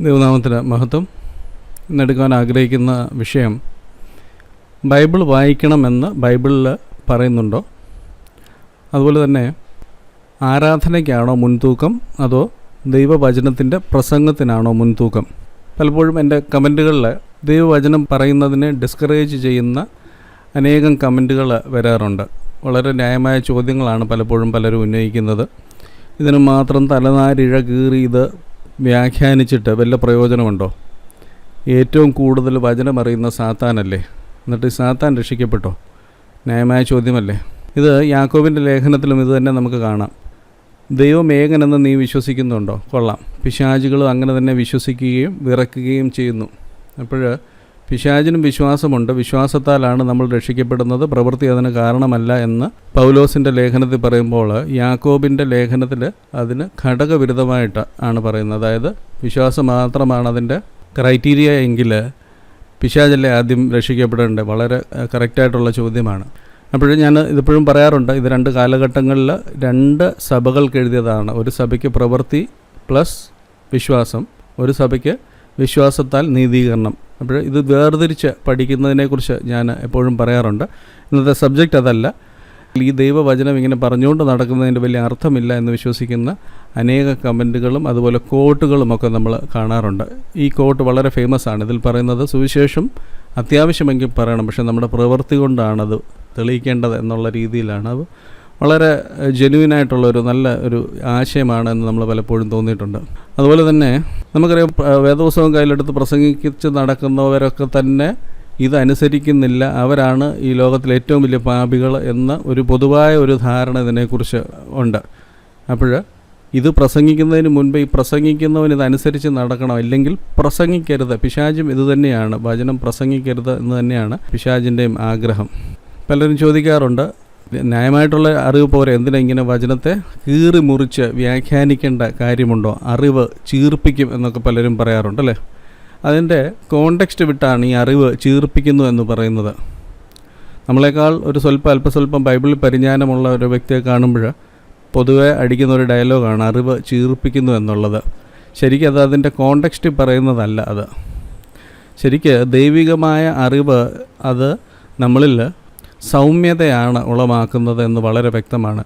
ദൈവനാമത്തിന് മഹത്വം. ഇന്നെടുക്കാൻ ആഗ്രഹിക്കുന്ന വിഷയം ബൈബിൾ വായിക്കണമെന്ന് ബൈബിളിൽ പറയുന്നുണ്ടോ? അതുപോലെ തന്നെ ആരാധനയ്ക്കാണോ മുൻതൂക്കം അതോ ദൈവവചനത്തിന്റെ പ്രസംഗത്തിനാണോ മുൻതൂക്കം? പലപ്പോഴും എന്റെ കമന്റുകളിൽ ദൈവവചനം പറയുന്നതിനെ ഡിസ്കറേജ് ചെയ്യുന്ന അനേകം കമന്റുകൾ വരാറുണ്ട്. വളരെ ന്യായമായ ചോദ്യങ്ങളാണ് പലപ്പോഴും പലരും ഉന്നയിക്കുന്നത്. ഇതിന് മാത്രം തലനാരിഴ കീറി ഇത് വ്യാഖ്യാനിച്ചിട്ട് വല്ല പ്രയോജനമുണ്ടോ? ഏറ്റവും കൂടുതൽ വചനമറിയുന്ന സാത്താനല്ലേ? എന്നിട്ട് സാത്താൻ രക്ഷിക്കപ്പെട്ടോ? ന്യായമായ ചോദ്യമല്ലേ? ഇത് യാക്കോബിന്റെ ലേഖനത്തിലും ഇത് തന്നെ നമുക്ക് കാണാം. ദൈവം ഏകനെന്ന് നീ വിശ്വസിക്കുന്നുണ്ടോ? കൊള്ളാം. പിശാചികളും അങ്ങനെ തന്നെ വിശ്വസിക്കുകയും വിറക്കുകയും ചെയ്യുന്നു. അപ്പോൾ പിശാചിനും വിശ്വാസമുണ്ട്. വിശ്വാസത്താലാണ് നമ്മൾ രക്ഷിക്കപ്പെടുന്നത്. പ്രവൃത്തി അതിന് കാരണമല്ല എന്ന് പൗലോസിന്റെ ലേഖനത്തിൽ പറയുമ്പോൾ യാക്കോബിന്റെ ലേഖനത്തിൽ അതിന് ഘടകവിരുദ്ധമായിട്ട് ആണ് പറയുന്നത്. അതായത് വിശ്വാസം മാത്രമാണ് അതിന്റെ ക്രൈറ്റീരിയ എങ്കിൽ പിശാചല്ലേ ആദ്യം രക്ഷിക്കപ്പെടേണ്ടത് വളരെ കറക്റ്റായിട്ടുള്ള ചോദ്യമാണ്. അപ്പോഴും ഞാൻ ഇതിപ്പോഴും പറയാറുണ്ട് ഇത് രണ്ട് കാലഘട്ടങ്ങളിൽ രണ്ട് സഭകൾക്ക് എഴുതിയതാണ്. ഒരു സഭയ്ക്ക് പ്രവൃത്തി പ്ലസ് വിശ്വാസം ഒരു സഭയ്ക്ക് വിശ്വാസത്താൽ നീതീകരണം. അപ്പോൾ ഇത് വേർതിരിച്ച് പഠിക്കുന്നതിനെക്കുറിച്ച് ഞാൻ എപ്പോഴും പറയാറുണ്ട്. ഇന്നത്തെ സബ്ജക്റ്റ് അതല്ല. ഈ ദൈവവചനം ഇങ്ങനെ പറഞ്ഞുകൊണ്ട് നടക്കുന്നതിന്റെ വലിയ അർത്ഥമില്ല എന്ന് വിശ്വസിക്കുന്ന അനേക കമന്റുകളും അതുപോലെ കോട്ടുകളും ഒക്കെ നമ്മൾ കാണാറുണ്ട്. ഈ കോട്ട് വളരെ ഫേമസ് ആണ്. ഇതിൽ പറയുന്നത് സുവിശേഷം അത്യാവശ്യമെങ്കിൽ പറയണം. പക്ഷേ നമ്മുടെ പ്രവൃത്തി കൊണ്ടാണത് തെളിയിക്കേണ്ടത് എന്നുള്ള രീതിയിലാണ്. അത് വളരെ ജെന്യൂനായിട്ടുള്ള ഒരു നല്ല ഒരു ആശയമാണ് എന്ന് നമ്മൾ പലപ്പോഴും തോന്നിയിട്ടുണ്ട്. അതുപോലെ തന്നെ നമുക്കറിയാം വേദപുസ്തകം കയ്യിലെടുത്ത് പ്രസംഗിച്ച് നടക്കുന്നവരൊക്കെ തന്നെ ഇതനുസരിക്കുന്നില്ല. അവരാണ് ഈ ലോകത്തിലെ ഏറ്റവും വലിയ പാപികൾ എന്ന ഒരു പൊതുവായ ഒരു ധാരണ ഇതിനെക്കുറിച്ച് ഉണ്ട്. അപ്പോൾ ഇത് പ്രസംഗിക്കുന്നതിന് മുൻപ് ഈ പ്രസംഗിക്കുന്നവൻ ഇതനുസരിച്ച് നടക്കണം. അല്ലെങ്കിൽ പ്രസംഗിക്കരുത്. പിശാചും ഇത് തന്നെയാണ്. വചനം പ്രസംഗിക്കരുത് എന്ന് തന്നെയാണ് പിശാചിന്റെയും ആഗ്രഹം. പലരും ചോദിക്കാറുണ്ട് ന്യായമായിട്ടുള്ള അറിവ് പോരെ. എന്തിനാ ഇങ്ങനെ വചനത്തെ കീറി മുറിച്ച് വ്യാഖ്യാനിക്കേണ്ട കാര്യമുണ്ടോ? അറിവ് ചീർപ്പിക്കും എന്നൊക്കെ പലരും പറയാറുണ്ട് അല്ലേ? അതിന്റെ കോണ്ടെക്സ്റ്റ് വിട്ടാണ് ഈ അറിവ് ചീർപ്പിക്കുന്നു എന്ന് പറയുന്നത്. നമ്മളെക്കാൾ ഒരു സ്വല്പം അല്പസ്വല്പം ബൈബിൾ പരിജ്ഞാനമുള്ള ഒരു വ്യക്തിയെ കാണുമ്പോൾ പൊതുവെ അടിക്കുന്ന ഒരു ഡയലോഗാണ് അറിവ് ചീർപ്പിക്കുന്നു എന്നുള്ളത്. ശരിക്കും അത് അതിന്റെ കോണ്ടെക്സ്റ്റ് പറയുന്നതല്ല അത്. ശരിക്ക് ദൈവികമായ അറിവ് അത് നമ്മളിൽ സൗമ്യതയാണ് ഉളമാക്കുന്നത് എന്ന് വളരെ വ്യക്തമാണ്.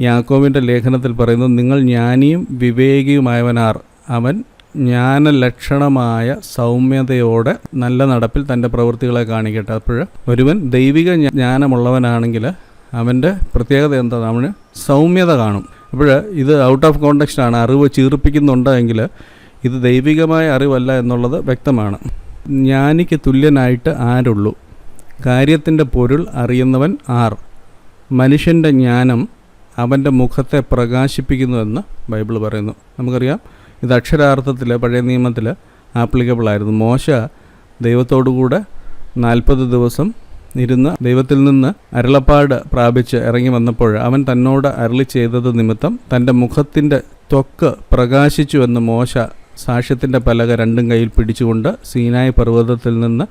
യാക്കോവിന്റെ ലേഖനത്തിൽ പറയുന്നത് നിങ്ങൾ ജ്ഞാനിയും വിവേകിയുമായവനാർ. അവൻ ജ്ഞാനലക്ഷണമായ സൗമ്യതയോടെ നല്ല നടപ്പിൽ തന്റെ പ്രവൃത്തികളെ കാണിക്കട്ടെ. അപ്പോൾ ഒരുവൻ ദൈവിക ജ്ഞ- ജ്ഞാനമുള്ളവനാണെങ്കിൽ അവന്റെ പ്രത്യേകത എന്താ അവന് സൗമ്യത കാണും. അപ്പോൾ ഇത് ഔട്ട് ഓഫ് കോണ്ടക്സ്റ്റാണ് അറിവ് ചീർപ്പിക്കുന്നുണ്ട് എങ്കിൽ ഇത് ദൈവികമായ അറിവല്ല എന്നുള്ളത് വ്യക്തമാണ്. ജ്ഞാനിക്ക് തുല്യനായിട്ട് ആരുള്ളൂ? കാര്യത്തിന്റെ പൊരുൾ അറിയുന്നവൻ ആർ. മനുഷ്യന്റെ ജ്ഞാനം അവന്റെ മുഖത്തെ പ്രകാശിപ്പിക്കുന്നുവെന്ന് ബൈബിൾ പറയുന്നു. നമുക്കറിയാം ഇത് അക്ഷരാർത്ഥത്തിൽ പഴയ നിയമത്തിൽ ആപ്ലിക്കബിൾ ആയിരുന്നു. മോശ ദൈവത്തോടുകൂടെ നാൽപ്പത് ദിവസം ഇരുന്ന് ദൈവത്തിൽ നിന്ന് അരുളപ്പാട് പ്രാപിച്ച് ഇറങ്ങി വന്നപ്പോൾ അവൻ തന്നോട് അരളി ചെയ്തത് നിമിത്തം തന്റെ മുഖത്തിന്റെ ത്വക്ക് പ്രകാശിച്ചുവെന്ന് മോശ സാക്ഷ്യത്തിന്റെ പലക രണ്ടും കയ്യിൽ പിടിച്ചുകൊണ്ട് സീനായ് പർവതത്തിൽ നിന്ന്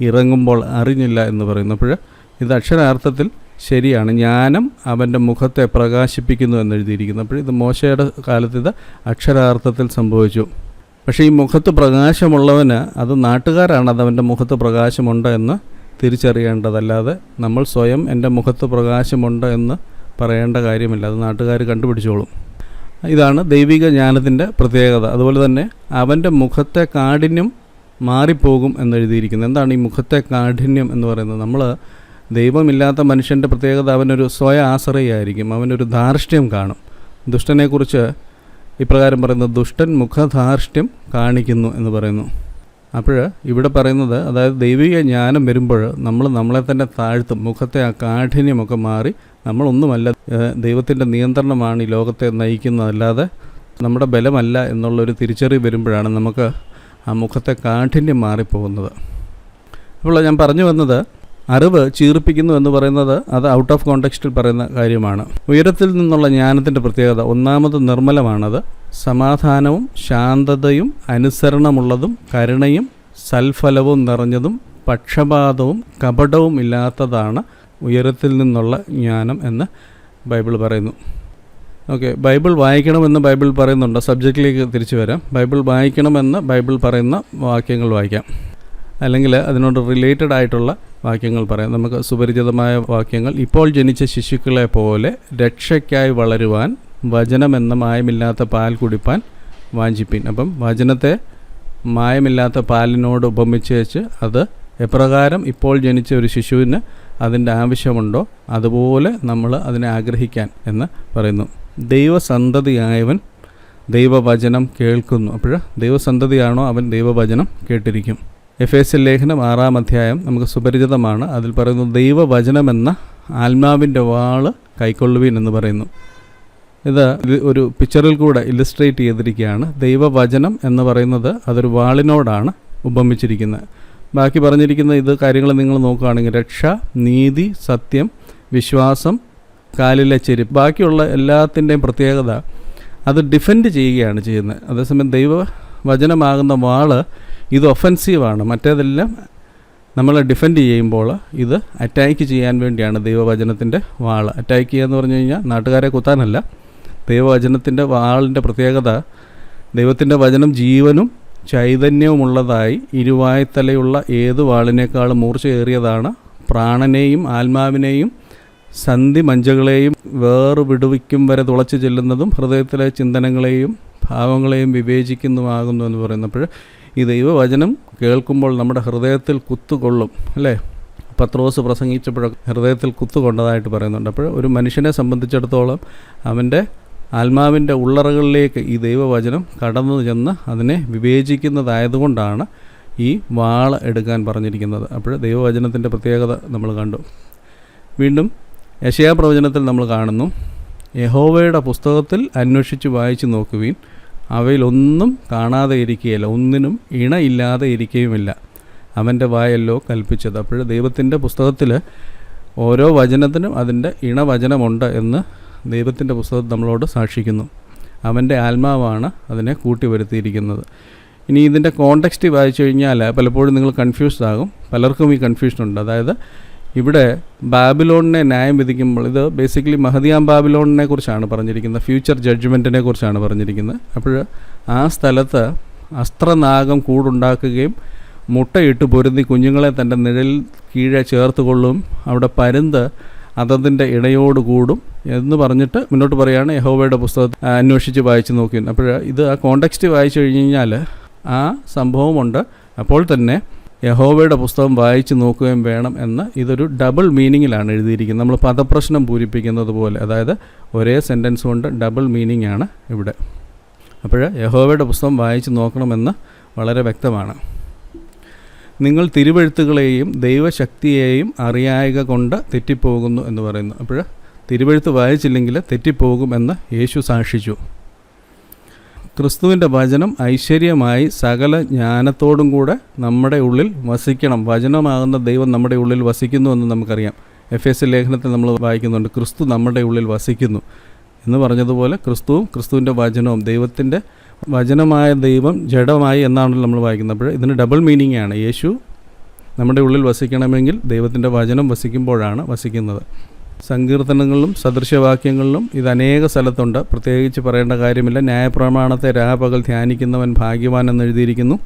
ഇറങ്ങുമ്പോൾ അറിഞ്ഞില്ല എന്ന് പറയുന്നപ്പോൾ ഇത് അക്ഷരാർത്ഥത്തിൽ ശരിയാണ്. ജ്ഞാനം അവന്റെ മുഖത്തെ പ്രകാശിപ്പിക്കുന്നു എന്ന് എഴുതിയിരിക്കുന്നു അപ്പോൾ ഇത് മോശയുടെ കാലത്ത് ഇത് അക്ഷരാർത്ഥത്തിൽ സംഭവിച്ചു. പക്ഷേ ഈ മുഖത്ത് പ്രകാശമുള്ളവന് അത് നാട്ടുകാരാണ് അത് അവന്റെ മുഖത്ത് പ്രകാശമുണ്ട് എന്ന് തിരിച്ചറിയേണ്ടതല്ലാതെ നമ്മൾ സ്വയം എന്റെ മുഖത്ത് പ്രകാശമുണ്ട് എന്ന് പറയേണ്ട കാര്യമില്ല. അത് നാട്ടുകാർ കണ്ടുപിടിച്ചോളും. ഇതാണ് ദൈവിക ജ്ഞാനത്തിന്റെ പ്രത്യേകത. അതുപോലെ തന്നെ അവന്റെ മുഖത്തെ കാഠിന്യം മാറിപ്പോകും എന്നെഴുതിയിരിക്കുന്നത്. എന്താണ് ഈ മുഖത്തെ കാഠിന്യം എന്ന് പറയുന്നത്? നമ്മൾ ദൈവമില്ലാത്ത മനുഷ്യന്റെ പ്രത്യേകത അവനൊരു സ്വയ ആശ്രയായിരിക്കും. അവനൊരു ധാർഷ്ട്യം കാണും. ദുഷ്ടനെക്കുറിച്ച് ഇപ്രകാരം പറയുന്നത് ദുഷ്ടൻ മുഖധാർഷ്ട്യം കാണിക്കുന്നു എന്ന് പറയുന്നു. അപ്പോൾ ഇവിടെ പറയുന്നത് അതായത് ദൈവിക ജ്ഞാനം വരുമ്പോൾ നമ്മൾ നമ്മളെ തന്നെ താഴ്ത്തും. മുഖത്തെ ആ കാഠിന്യമൊക്കെ മാറി നമ്മളൊന്നുമല്ല ദൈവത്തിന്റെ നിയന്ത്രണമാണ് ഈ ലോകത്തെ നയിക്കുന്നതല്ലാതെ നമ്മുടെ ബലമല്ല എന്നുള്ളൊരു തിരിച്ചറിവ് വരുമ്പോഴാണ് നമുക്ക് ആ മുഖത്തെ കാഠിന്യം മാറിപ്പോകുന്നത്. അപ്പോൾ ഞാൻ പറഞ്ഞു വന്നത് അറിവ് ചീർപ്പിക്കുന്നു എന്ന് പറയുന്നത് അത് ഔട്ട് ഓഫ് കോണ്ടെക്സ്റ്റിൽ പറയുന്ന കാര്യമാണ്. ഉയരത്തിൽ നിന്നുള്ള ജ്ഞാനത്തിന്റെ പ്രത്യേകത ഒന്നാമത് നിർമ്മലമാണത്. സമാധാനവും ശാന്തതയും അനുസരണമുള്ളതും കരുണയും സൽഫലവും നിറഞ്ഞതും പക്ഷപാതവും കപടവും ഇല്ലാത്തതാണ് ഉയരത്തിൽ നിന്നുള്ള ജ്ഞാനം എന്ന് ബൈബിൾ പറയുന്നു. ഓക്കെ ബൈബിൾ വായിക്കണമെന്ന് ബൈബിൾ പറയുന്നുണ്ട്. സബ്ജക്റ്റിലേക്ക് തിരിച്ചു വരാം. ബൈബിൾ വായിക്കണമെന്ന് ബൈബിൾ പറയുന്ന വാക്യങ്ങൾ വായിക്കാം. അല്ലെങ്കിൽ അതിനോട് റിലേറ്റഡ് ആയിട്ടുള്ള വാക്യങ്ങൾ പറയാം. നമുക്ക് സുപരിചിതമായ വാക്യങ്ങൾ. ഇപ്പോൾ ജനിച്ച ശിശുക്കളെ പോലെ രക്ഷയ്ക്കായി വളരുവാൻ വചനമെന്ന മായമില്ലാത്ത പാൽ കുടിപ്പാൻ വാഞ്ചിപ്പിൻ. അപ്പം വചനത്തെ മായമില്ലാത്ത പാലിനോട് ഉപമിച്ച് വെച്ച് അത് എപ്രകാരം ഇപ്പോൾ ജനിച്ച ഒരു ശിശുവിന് അതിന്റെ ആവശ്യമുണ്ടോ അതുപോലെ നമ്മൾ അതിനെ ആഗ്രഹിക്കാൻ എന്ന് പറയുന്നു. ദൈവസന്തതിയായവൻ ദൈവവചനം കേൾക്കുന്നു. അപ്പോൾ ദൈവസന്തതിയാണോ അവൻ ദൈവവചനം കേട്ടിരിക്കും. എഫ് എസ് ലേഖനം ആറാം അധ്യായം നമുക്ക് സുപരിചിതമാണ്. അതിൽ പറയുന്നു ദൈവവചനമെന്ന ആത്മാവിന്റെ വാൾ കൈക്കൊള്ളുവീൻ എന്ന് പറയുന്നു. ഇത് ഇത് ഒരു പിക്ചറിൽ കൂടെ ഇല്ലസ്ട്രേറ്റ് ചെയ്തിരിക്കുകയാണ്. ദൈവവചനം എന്ന് പറയുന്നത് അതൊരു വാളിനോടാണ് ഉപമിച്ചിരിക്കുന്നത്. ബാക്കി പറഞ്ഞിരിക്കുന്ന ഇത് കാര്യങ്ങൾ നിങ്ങൾ നോക്കുകയാണെങ്കിൽ രക്ഷ നീതി സത്യം വിശ്വാസം കാലിലെ ചെരുപ്പ്. ബാക്കിയുള്ള എല്ലാത്തിന്റെയും പ്രത്യേകത അത് ഡിഫെൻഡ് ചെയ്യുകയാണ് ചെയ്യുന്നത്. അതേസമയം ദൈവ വചനമാകുന്ന വാൾ ഇത് ഒഫൻസീവാണ്. മറ്റേതെല്ലാം നമ്മൾ ഡിഫെൻഡ് ചെയ്യുമ്പോൾ ഇത് അറ്റാക്ക് ചെയ്യാൻ വേണ്ടിയാണ് ദൈവവചനത്തിന്റെ വാൾ അറ്റാക്ക് ചെയ്യുക എന്ന് പറഞ്ഞു കഴിഞ്ഞാൽ നാട്ടുകാരെ കുത്താനല്ല. ദൈവവചനത്തിന്റെ വാളിന്റെ പ്രത്യേകത ദൈവത്തിന്റെ വചനം ജീവനും ചൈതന്യവുമുള്ളതായി ഇരുവായ്ത്തലയുള്ള ഏത് വാളിനേക്കാളും മൂർച്ചയേറിയതാണ് പ്രാണനെയും ആത്മാവിനെയും സന്ധി മഞ്ചകളെയും വേറുവിടുവിക്കും വരെ തുളച്ചു ചെല്ലുന്നതും ഹൃദയത്തിലെ ചിന്തനങ്ങളെയും ഭാവങ്ങളെയും വിവേചിക്കുന്നതുമാകുന്നു എന്ന് പറയുന്നപ്പോൾ ഈ ദൈവവചനം കേൾക്കുമ്പോൾ നമ്മുടെ ഹൃദയത്തിൽ കുത്തുകൊള്ളും അല്ലേ? പത്രോസ് പ്രസംഗിച്ചപ്പോഴൊക്കെ ഹൃദയത്തിൽ കുത്തുകൊണ്ടതായിട്ട് പറയുന്നുണ്ട്. അപ്പോൾ ഒരു മനുഷ്യനെ സംബന്ധിച്ചിടത്തോളം അവന്റെ ആത്മാവിന്റെ ഉള്ളറകളിലേക്ക് ഈ ദൈവവചനം കടന്നു ചെന്ന് അതിനെ വിവേചിക്കുന്നതായതുകൊണ്ടാണ് ഈ വാള എടുക്കാൻ പറഞ്ഞിരിക്കുന്നത്. അപ്പോൾ ദൈവവചനത്തിന്റെ പ്രത്യേകത നമ്മൾ കണ്ടു. വീണ്ടും യശയാ പ്രവചനത്തിൽ നമ്മൾ കാണുന്നു യഹോവയുടെ പുസ്തകത്തിൽ അന്വേഷിച്ച് വായിച്ചു നോക്കുവീൻ. അവയിലൊന്നും കാണാതെ ഇരിക്കുകയില്ല ഒന്നിനും ഇണയില്ലാതെ ഇരിക്കുകയുമില്ല അവന്റെ വായല്ലോ കൽപ്പിച്ചത്. അപ്പോൾ ദൈവത്തിന്റെ പുസ്തകത്തിൽ ഓരോ വചനത്തിനും അതിന്റെ ഇണവചനമുണ്ട് എന്ന് ദൈവത്തിന്റെ പുസ്തകം നമ്മളോട് സാക്ഷിക്കുന്നു. അവന്റെ ആത്മാവാണ് അതിനെ കൂട്ടി വരുത്തിയിരിക്കുന്നത് ഇനി ഇതിന്റെ കോണ്ടെക്സ്റ്റ് വായിച്ചു കഴിഞ്ഞാൽ പലപ്പോഴും നിങ്ങൾ കൺഫ്യൂസ്ഡ് ആകും. പലർക്കും ഈ കൺഫ്യൂഷൻ ഉണ്ട് അതായത് ഇവിടെ ബാബിലോണിനെ ന്യായം വിധിക്കുമ്പോൾ ഇത് ബേസിക്കലി മഹദിയാം ബാബിലോണിനെ കുറിച്ചാണ് പറഞ്ഞിരിക്കുന്നത് ഫ്യൂച്ചർ ജഡ്ജ്മെന്റിനെ കുറിച്ചാണ് പറഞ്ഞിരിക്കുന്നത്. അപ്പോൾ ആ സ്ഥലത്ത് അസ്ത്രനാഗം കൂടുണ്ടാക്കുകയും മുട്ടയിട്ട് പൊരുതി കുഞ്ഞുങ്ങളെ തന്റെ നിഴൽ കീഴെ ചേർത്ത് കൊള്ളും അവിടെ പരുന്ത് അതതിന്റെ ഇണയോട് കൂടും എന്ന് പറഞ്ഞിട്ട് മുന്നോട്ട് പറയുകയാണ് യഹോബയുടെ പുസ്തകം ആ, അന്വേഷിച്ച് വായിച്ച് നോക്കി. അപ്പോൾ ഇത് ആ കോണ്ടെക്സ്റ്റ് വായിച്ചു കഴിഞ്ഞ് കഴിഞ്ഞാൽ ആ സംഭവമുണ്ട്. അപ്പോൾ തന്നെ യഹോവയുടെ പുസ്തകം വായിച്ചു നോക്കുകയും വേണം എന്ന് ഇതൊരു ഡബിൾ മീനിങ്ങിലാണ് എഴുതിയിരിക്കുന്നത്. നമ്മൾ പദപ്രശ്നം പൂരിപ്പിക്കുന്നത് പോലെ അതായത് ഒരേ സെന്റൻസ് കൊണ്ട് ഡബിൾ മീനിങ് ആണ് ഇവിടെ. അപ്പോൾ യഹോവയുടെ പുസ്തകം വായിച്ച് നോക്കണമെന്ന് വളരെ വ്യക്തമാണ്. നിങ്ങൾ തിരുവഴുത്തുകളെയും ദൈവശക്തിയെയും അറിയായക കൊണ്ട് തെറ്റിപ്പോകുന്നു എന്ന് പറയുന്നു. അപ്പോൾ തിരുവഴുത്ത് വായിച്ചില്ലെങ്കിൽ തെറ്റിപ്പോകുമെന്ന് യേശു സാക്ഷിച്ചു. ക്രിസ്തുവിന്റെ വചനം ഐശ്വര്യമായി സകല ജ്ഞാനത്തോടും കൂടെ നമ്മുടെ ഉള്ളിൽ വസിക്കണം. വചനമാകുന്ന ദൈവം നമ്മുടെ ഉള്ളിൽ വസിക്കുന്നു എന്ന് നമുക്കറിയാം. എഫ് എസ് ലേഖനത്തിൽ നമ്മൾ വായിക്കുന്നുണ്ട് ക്രിസ്തു നമ്മുടെ ഉള്ളിൽ വസിക്കുന്നു എന്ന് പറഞ്ഞതുപോലെ ക്രിസ്തുവും ക്രിസ്തുവിന്റെ വചനവും ദൈവത്തിന്റെ വചനമായ ദൈവം ജഡമായി എന്നാണല്ലോ നമ്മൾ വായിക്കുന്നത്. അപ്പോൾ ഇതിന് ഡബിൾ മീനിങ് ആണ്. യേശു നമ്മുടെ ഉള്ളിൽ വസിക്കണമെങ്കിൽ ദൈവത്തിന്റെ വചനം വസിക്കുമ്പോഴാണ് വസിക്കുന്നത്. സങ്കീർത്തനങ്ങളിലും സദൃശവാക്യങ്ങളിലും ഇത് അനേക സ്ഥലത്തുണ്ട്. പ്രത്യേകിച്ച് പറയേണ്ട കാര്യമില്ല. ന്യായപ്രമാണത്തെ രാപകൽ ധ്യാനിക്കുന്നവൻ ഭാഗ്യവാൻ എന്ന് എഴുതിയിരിക്കുന്നു.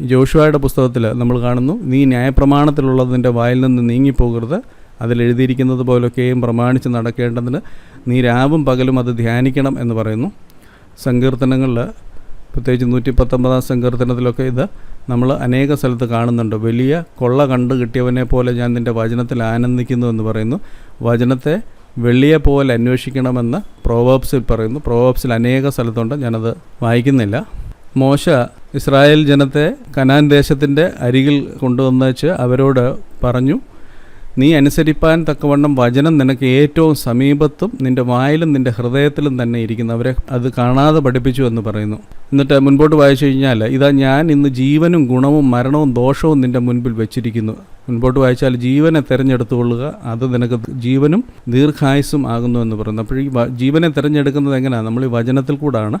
ജോഷുവയുടെ പുസ്തകത്തിൽ നമ്മൾ കാണുന്നു നീ ന്യായപ്രമാണത്തിലുള്ളതിന്റെ വായിൽ നിന്ന് നീങ്ങിപ്പോകരുത്. അതിലെഴുതിയിരിക്കുന്നത് പോലൊക്കെയും പ്രമാണിച്ച് നടക്കേണ്ടതിന് നീ രാവും പകലും അത് ധ്യാനിക്കണം എന്ന് പറയുന്നു. സങ്കീർത്തനങ്ങളിൽ പ്രത്യേകിച്ച് നൂറ്റി പത്തൊമ്പതാം സങ്കീർത്തനത്തിലൊക്കെ ഇത് നമ്മൾ അനേക സ്ഥലത്ത് കാണുന്നുണ്ട്. വലിയ കൊള്ള കണ്ടു കിട്ടിയവനെ പോലെ ഞാൻ നിന്റെ വചനത്തിൽ ആനന്ദിക്കുന്നു എന്ന് പറയുന്നു. വചനത്തെ വെള്ളിയെ പോലെ അന്വേഷിക്കണമെന്ന് പ്രോവേബ്സിൽ പറയുന്നു. പ്രോവേബ്സിൽ അനേക സ്ഥലത്തുണ്ട്. ഞാനത് വായിക്കുന്നില്ല. മോശ ഇസ്രായേൽ ജനത്തെ കനാൻ ദേശത്തിന്റെ അരികിൽ കൊണ്ടുവന്നേച്ച് അവരോട് പറഞ്ഞു നീ അനുസരിപ്പാൻ തക്കവണ്ണം വചനം നിനക്ക് ഏറ്റവും സമീപത്തും നിന്റെ വായിലും നിന്റെ ഹൃദയത്തിലും തന്നെ ഇരിക്കുന്നു. അവരെ അത് കാണാതെ പഠിപ്പിച്ചു എന്ന് പറയുന്നു. എന്നിട്ട് മുൻപോട്ട് വായിച്ചു കഴിഞ്ഞാൽ ഇതാ ഞാൻ ഇന്ന് ജീവനും ഗുണവും മരണവും ദോഷവും നിന്റെ മുൻപിൽ വെച്ചിരിക്കുന്നു. മുൻപോട്ട് വായിച്ചാൽ ജീവനെ തിരഞ്ഞെടുത്തുകൊള്ളുക. അത് നിനക്ക് ജീവനും ദീർഘായുസും ആകുന്നു എന്ന് പറയുന്നു. അപ്പോൾ ഈ ജീവനെ തിരഞ്ഞെടുക്കുന്നത് എങ്ങനെയാണ് നമ്മൾ ഈ വചനത്തിൽ കൂടാണ്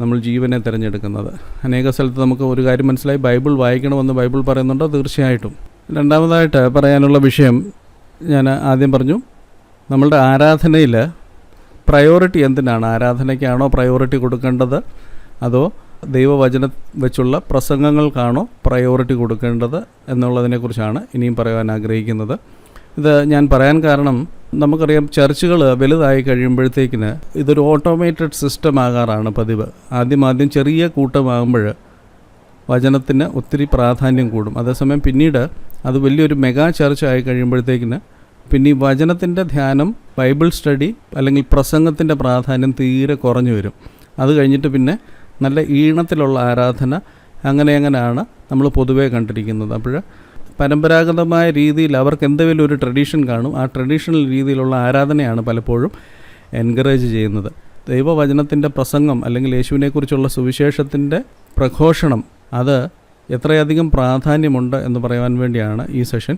നമ്മൾ ജീവനെ തിരഞ്ഞെടുക്കുന്നത്. അനേക സ്ഥലത്ത് നമുക്ക് ഒരു കാര്യം മനസ്സിലായി. ബൈബിൾ വായിക്കണമെന്ന് ബൈബിൾ പറയുന്നുണ്ടോ? തീർച്ചയായിട്ടും. രണ്ടാമതായിട്ട് പറയാനുള്ള വിഷയം ഞാൻ ആദ്യം പറഞ്ഞു. നമ്മളുടെ ആരാധനയിൽ പ്രയോറിറ്റി എന്തിനാണ്? ആരാധനയ്ക്കാണോ പ്രയോറിറ്റി കൊടുക്കേണ്ടത്? അതോ ദൈവവചനം വെച്ചുള്ള പ്രസംഗങ്ങൾക്കാണോ പ്രയോറിറ്റി കൊടുക്കേണ്ടത് എന്നുള്ളതിനെക്കുറിച്ചാണ് ഇനിയും പറയാൻ ആഗ്രഹിക്കുന്നത്. ഇത് ഞാൻ പറയാൻ കാരണം നമുക്കറിയാം ചർച്ചുകൾ വലുതായി കഴിയുമ്പോഴത്തേക്കിന് ഇതൊരു ഓട്ടോമേറ്റഡ് സിസ്റ്റം ആകാറാണ് പതിവ്. ആദ്യം ആദ്യം ചെറിയ കൂട്ടമാകുമ്പോൾ വചനത്തിന് ഒത്തിരി പ്രാധാന്യം കൂടും. അതേസമയം പിന്നീട് അത് വലിയൊരു മെഗാ ചർച്ച ആയി കഴിയുമ്പോഴത്തേക്കിന് പിന്നെ ഈ വചനത്തിന്റെ ധ്യാനം ബൈബിൾ സ്റ്റഡി അല്ലെങ്കിൽ പ്രസംഗത്തിന്റെ പ്രാധാന്യം തീരെ കുറഞ്ഞു വരും. അത് കഴിഞ്ഞിട്ട് പിന്നെ നല്ല ഈണത്തിലുള്ള ആരാധന അങ്ങനെ അങ്ങനെയാണ് നമ്മൾ പൊതുവേ കണ്ടിരിക്കുന്നത്. അപ്പോൾ പരമ്പരാഗതമായ രീതിയിൽ അവർക്ക് എന്തെങ്കിലും ഒരു ട്രഡീഷൻ കാണും. ആ ട്രഡീഷണൽ രീതിയിലുള്ള ആരാധനയാണ് പലപ്പോഴും എൻകറേജ് ചെയ്യുന്നത്. ദൈവവചനത്തിന്റെ പ്രസംഗം അല്ലെങ്കിൽ യേശുവിനെക്കുറിച്ചുള്ള സുവിശേഷത്തിന്റെ പ്രഘോഷണം അത് എത്രയധികം പ്രാധാന്യമുണ്ട് എന്ന് പറയാൻ വേണ്ടിയാണ് ഈ സെഷൻ.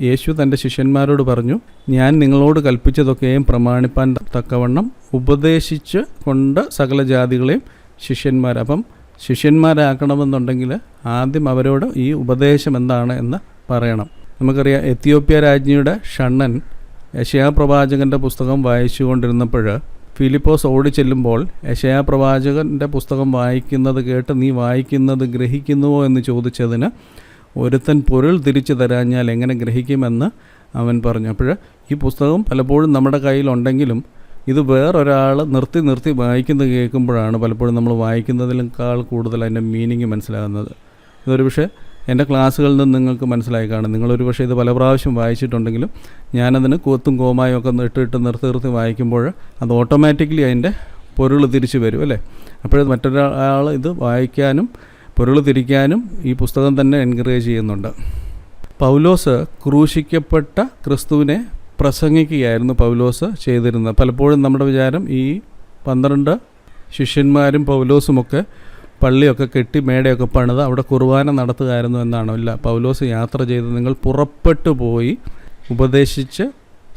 യേശു തന്റെ ശിഷ്യന്മാരോട് പറഞ്ഞു ഞാൻ നിങ്ങളോട് കൽപ്പിച്ചതൊക്കെയും പ്രമാണിപ്പാൻ തക്കവണ്ണം ഉപദേശിച്ച് കൊണ്ട് സകല ജാതികളെയും ശിഷ്യന്മാർ അപ്പം ശിഷ്യന്മാരാക്കണമെന്നുണ്ടെങ്കിൽ ആദ്യം അവരോട് ഈ ഉപദേശം എന്താണ് എന്ന് പറയണം. നമുക്കറിയാം എത്യോപ്യ രാജ്ഞിയുടെ ഷണ്ണൻ യശയാ പ്രവാചകന്റെ പുസ്തകം വായിച്ചുകൊണ്ടിരുന്നപ്പോൾ ഫിലിപ്പോസ് ഓടി ചെല്ലുമ്പോൾ യശയാ പ്രവാചകന്റെ പുസ്തകം വായിക്കുന്നത് കേട്ട് നീ വായിക്കുന്നത് ഗ്രഹിക്കുന്നുവോ എന്ന് ചോദിച്ചതിന് ഒരുത്തൻ പൊരുൾ തിരിച്ചു തരാഞ്ഞാൽ എങ്ങനെ ഗ്രഹിക്കുമെന്ന് അവൻ പറഞ്ഞു. അപ്പോൾ ഈ പുസ്തകം പലപ്പോഴും നമ്മുടെ കയ്യിലുണ്ടെങ്കിലും ഇത് വേറൊരാൾ നിർത്തി നിർത്തി വായിക്കുന്നത് കേൾക്കുമ്പോഴാണ് പലപ്പോഴും നമ്മൾ വായിക്കുന്നതിനേക്കാൾ കൂടുതൽ അതിന്റെ മീനിങ് മനസ്സിലാകുന്നത്. ഇതൊരു പക്ഷേ എന്റെ ക്ലാസ്സുകളിൽ നിന്ന് നിങ്ങൾക്ക് മനസ്സിലായി കാണും. നിങ്ങളൊരു പക്ഷേ ഇത് പല പ്രാവശ്യം വായിച്ചിട്ടുണ്ടെങ്കിലും ഞാനതിന് കൂത്തും കോമായും ഒക്കെ ഇട്ടിട്ട് നിർത്തി നിർത്തി വായിക്കുമ്പോൾ അത് ഓട്ടോമാറ്റിക്കലി അതിന്റെ പൊരുൾ തിരിച്ചു വരും അല്ലേ? അപ്പോഴത് മറ്റൊരാൾ ഇത് വായിക്കാനും പൊരുൾ തിരിക്കാനും ഈ പുസ്തകം തന്നെ എൻകറേജ് ചെയ്യുന്നുണ്ട്. പൗലോസ് ക്രൂശിക്കപ്പെട്ട ക്രിസ്തുവിനെ പ്രസംഗിക്കുകയായിരുന്നു പൗലോസ് ചെയ്തിരുന്നത്. പലപ്പോഴും നമ്മുടെ വിചാരം ഈ പന്ത്രണ്ട് ശിഷ്യന്മാരും പൗലോസുമൊക്കെ പള്ളിയൊക്കെ കെട്ടി മേടയൊക്കെ പണിത് അവിടെ കുർബാന നടത്തുകയായിരുന്നു എന്നാണോ ഇല്ല പൗലോസ് യാത്ര ചെയ്ത് നിങ്ങൾ പുറപ്പെട്ടു പോയി ഉപദേശിച്ച്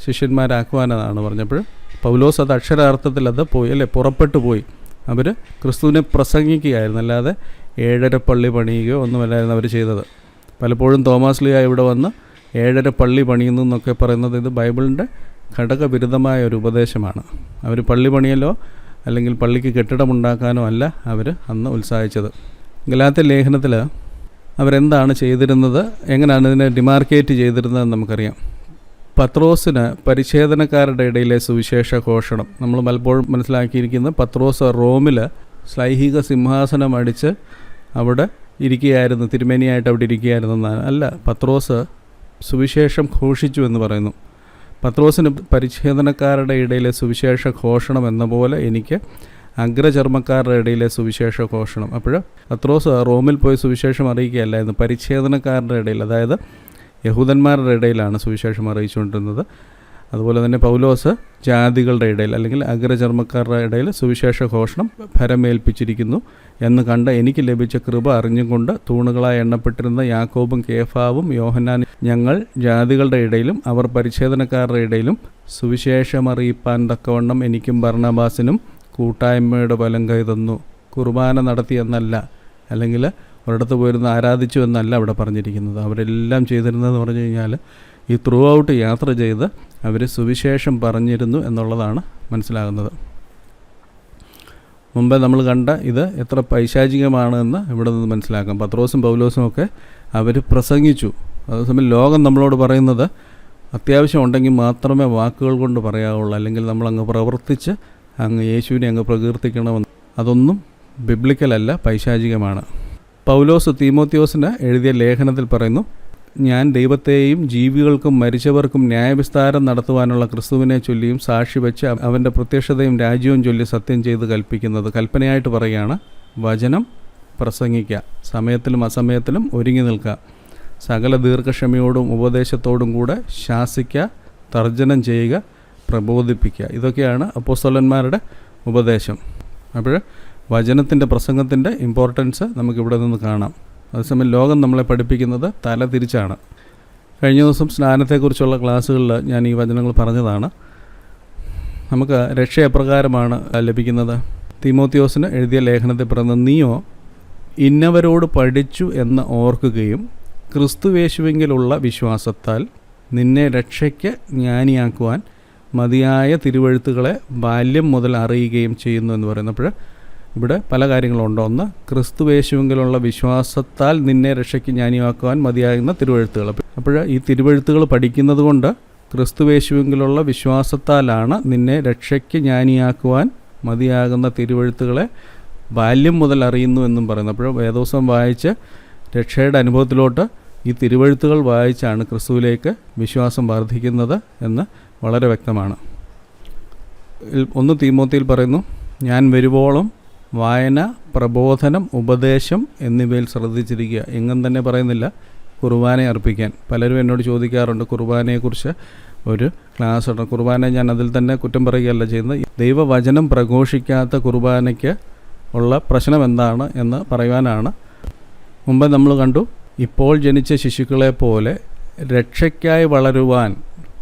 ശിഷ്യന്മാരാക്കുവാനെന്നാണ് പറഞ്ഞപ്പോൾ പൗലോസ് അത് അക്ഷരാർത്ഥത്തിൽ അത് പോയി അല്ലേ? പുറപ്പെട്ടു പോയി. അവർ ക്രിസ്തുവിനെ പ്രസംഗിക്കുകയായിരുന്നു. അല്ലാതെ ഏഴര പള്ളി പണിയുകയോ ഒന്നുമല്ലായിരുന്നു അവർ ചെയ്തത്. പലപ്പോഴും തോമസ് ലിയ ഇവിടെ വന്ന് ഏഴര പള്ളി പണിയുന്നു എന്നൊക്കെ പറയുന്നത് ഇത് ബൈബിളിന്റെ ഘടകവിരുദ്ധമായ ഒരു ഉപദേശമാണ്. അവർ പള്ളി പണിയലോ അല്ലെങ്കിൽ പള്ളിക്ക് കെട്ടിടമുണ്ടാക്കാനോ അല്ല അവർ അന്ന് ഉത്സാഹിച്ചത്. ഗലാത്ത ലേഖനത്തിൽ അവരെന്താണ് ചെയ്തിരുന്നത്? എങ്ങനെയാണ് ഇതിനെ ഡിമാർക്കേറ്റ് ചെയ്തിരുന്നതെന്ന് നമുക്കറിയാം. പത്രോസിന് പരിച്ഛേദനക്കാരുടെ ഇടയിലെ സുവിശേഷ ഘോഷണം. നമ്മൾ പലപ്പോഴും മനസ്സിലാക്കിയിരിക്കുന്നത് പത്രോസ് റോമിൽ സ്ലൈഹിക സിംഹാസനം അടിച്ച് അവിടെ ഇരിക്കുകയായിരുന്നു തിരുമേനിയായിട്ട് അവിടെ ഇരിക്കുകയായിരുന്നു എന്നാണ് അല്ല പത്രോസ് സുവിശേഷം ഘോഷിച്ചു എന്ന് പറയുന്നു. പത്രോസിന് പരിച്ഛേദനക്കാരുടെ ഇടയിലെ സുവിശേഷ ഘോഷണം എന്ന പോലെ എനിക്ക് അഗ്രചർമ്മക്കാരുടെ ഇടയിലെ സുവിശേഷ ഘോഷണം. അപ്പോൾ പത്രോസ് റോമിൽ പോയി സുവിശേഷം അറിയിക്കുകയല്ലായിരുന്നു. പരിച്ഛേദനക്കാരുടെ ഇടയിൽ അതായത് യഹൂദന്മാരുടെ ഇടയിലാണ് സുവിശേഷം അറിയിച്ചുകൊണ്ടിരുന്നത്. അതുപോലെ തന്നെ പൗലോസ് ജാതികളുടെ ഇടയിൽ അല്ലെങ്കിൽ അഗ്രചർമ്മക്കാരുടെ ഇടയിൽ സുവിശേഷ ഘോഷണം ഫരമേൽപ്പിച്ചിരിക്കുന്നു എന്ന് കണ്ട് എനിക്ക് ലഭിച്ച കൃപ അറിഞ്ഞുകൊണ്ട് തൂണുകളായി എണ്ണപ്പെട്ടിരുന്ന യാക്കോബും കേഫാവും യോഹനാൻ ഞങ്ങൾ ജാതികളുടെ ഇടയിലും അവർ പരിച്ഛേദനക്കാരുടെ ഇടയിലും സുവിശേഷമറിയിപ്പാൻ തക്കവണ്ണം എനിക്കും ഭർണബാസിനും കൂട്ടായ്മയുടെ ഫലം കൈതന്നു കുർബാന നടത്തിയെന്നല്ല അല്ലെങ്കിൽ ഒരിടത്ത് പോയിരുന്ന് ആരാധിച്ചു എന്നല്ല അവിടെ പറഞ്ഞിരിക്കുന്നത്. അവരെല്ലാം ചെയ്തിരുന്നതെന്ന് പറഞ്ഞു കഴിഞ്ഞാൽ ഈ ത്രൂ ഔട്ട് യാത്ര ചെയ്ത് അവർ സുവിശേഷം പറഞ്ഞിരുന്നു എന്നുള്ളതാണ് മനസ്സിലാകുന്നത്. മുമ്പേ നമ്മൾ കണ്ട ഇത് എത്ര പൈശാചികമാണ് എന്ന് ഇവിടെ നിന്ന് മനസ്സിലാക്കാം. പത്രോസും പൗലോസും ഒക്കെ അവർ പ്രസംഗിച്ചു. അതേസമയം ലോകം നമ്മളോട് പറയുന്നത് അത്യാവശ്യം ഉണ്ടെങ്കിൽ മാത്രമേ വാക്കുകൾ കൊണ്ട് പറയാവുള്ളൂ. അല്ലെങ്കിൽ നമ്മളങ്ങ് പ്രവർത്തിച്ച് അങ്ങ് യേശുവിനെ അങ്ങ് പ്രകീർത്തിക്കണമെന്ന്. അതൊന്നും ബിബ്ലിക്കലല്ല പൈശാചികമാണ്. പൗലോസ് തീമോത്യോസിന് എഴുതിയ ലേഖനത്തിൽ പറയുന്നു ഞാൻ ദൈവത്തെയും ജീവികൾക്കും മരിച്ചവർക്കും ന്യായവിസ്താരം നടത്തുവാനുള്ള ക്രിസ്തുവിനെ ചൊല്ലിയും സാക്ഷി വെച്ച് അവന്റെ പ്രത്യക്ഷതയും രാജ്യവും ചൊല്ലി സത്യം ചെയ്ത് കൽപ്പിക്കുന്നത് കൽപ്പനയായിട്ട് പറയുകയാണ്. വചനം പ്രസംഗിക്കുക. സമയത്തിലും അസമയത്തിലും ഒരുങ്ങി നിൽക്കുക. സകല ദീർഘക്ഷമയോടും ഉപദേശത്തോടും കൂടെ ശാസിക്കുക തർജനം ചെയ്യുക പ്രബോധിപ്പിക്കുക. ഇതൊക്കെയാണ് അപ്പോസ്തലന്മാരുടെ ഉപദേശം. അപ്പോൾ വചനത്തിന്റെ പ്രസംഗത്തിന്റെ ഇമ്പോർട്ടൻസ് നമുക്കിവിടെ നിന്ന് കാണാം. അതേസമയം ലോകം നമ്മളെ പഠിപ്പിക്കുന്നത് തല തിരിച്ചാണ് കഴിഞ്ഞ ദിവസം സ്നാനത്തെക്കുറിച്ചുള്ള ക്ലാസ്സുകളിൽ ഞാൻ ഈ വചനങ്ങൾ പറഞ്ഞതാണ്. നമുക്ക് രക്ഷ എപ്രകാരമാണ് ലഭിക്കുന്നത്. തിമോത്യോസിന് എഴുതിയ ലേഖനത്തെ പറയുന്നത് നീയോ ഇന്നവരോട് പഠിച്ചു എന്ന് ഓർക്കുകയും ക്രിസ്തുവേശുവെങ്കിലുള്ള വിശ്വാസത്താൽ നിന്നെ രക്ഷയ്ക്ക് ജ്ഞാനിയാക്കുവാൻ മതിയായ തിരുവഴുത്തുകളെ ബാല്യം മുതൽ അറിയുകയും ചെയ്യുന്നു എന്ന് പറയുന്നപ്പോൾ ഇവിടെ പല കാര്യങ്ങളുണ്ട്. ഒന്ന് ക്രിസ്തുവേശുവെങ്കിലുള്ള വിശ്വാസത്താൽ നിന്നെ രക്ഷയ്ക്ക് ജ്ഞാനിയാക്കുവാൻ മതിയാകുന്ന തിരുവഴുത്തുകൾ. അപ്പോൾ ഈ തിരുവഴുത്തുകൾ പഠിക്കുന്നത് കൊണ്ട് ക്രിസ്തുവേശുവെങ്കിലുള്ള വിശ്വാസത്താലാണ് നിന്നെ രക്ഷയ്ക്ക് ജ്ഞാനിയാക്കുവാൻ മതിയാകുന്ന തിരുവഴുത്തുകളെ ബാല്യം മുതൽ അറിയുന്നു എന്നും പറയുന്നു അപ്പോൾ വേദോസം വായിച്ച് രക്ഷയുടെ അനുഭവത്തിലോട്ട് ഈ തിരുവഴുത്തുകൾ വായിച്ചാണ് ക്രിസ്തുവിലേക്ക് വിശ്വാസം വർദ്ധിക്കുന്നത് എന്ന് വളരെ വ്യക്തമാണ്. ഒന്ന് തീമോത്തിയിൽ പറയുന്നു ഞാൻ വരുവോളം വായന പ്രബോധനം ഉപദേശം എന്നിവയിൽ ശ്രദ്ധിച്ചിരിക്കുക. എങ്ങും തന്നെ പറയുന്നില്ല കുർബാന അർപ്പിക്കാൻ. പലരും എന്നോട് ചോദിക്കാറുണ്ട് കുർബാനയെക്കുറിച്ച് ഒരു ക്ലാസ് ഉണ്ട് കുർബാന ഞാൻ അതിൽ തന്നെ കുറ്റം പറയുകയല്ല ചെയ്യുന്നത്. ദൈവവചനം പ്രഘോഷിക്കാത്ത കുർബാനയ്ക്ക് ഉള്ള പ്രശ്നം എന്താണ് എന്ന് പറയുവാനാണ്. മുമ്പ് നമ്മൾ കണ്ടു ഇപ്പോൾ ജനിച്ച ശിശുക്കളെ പോലെ രക്ഷയ്ക്കായി വളരുവാൻ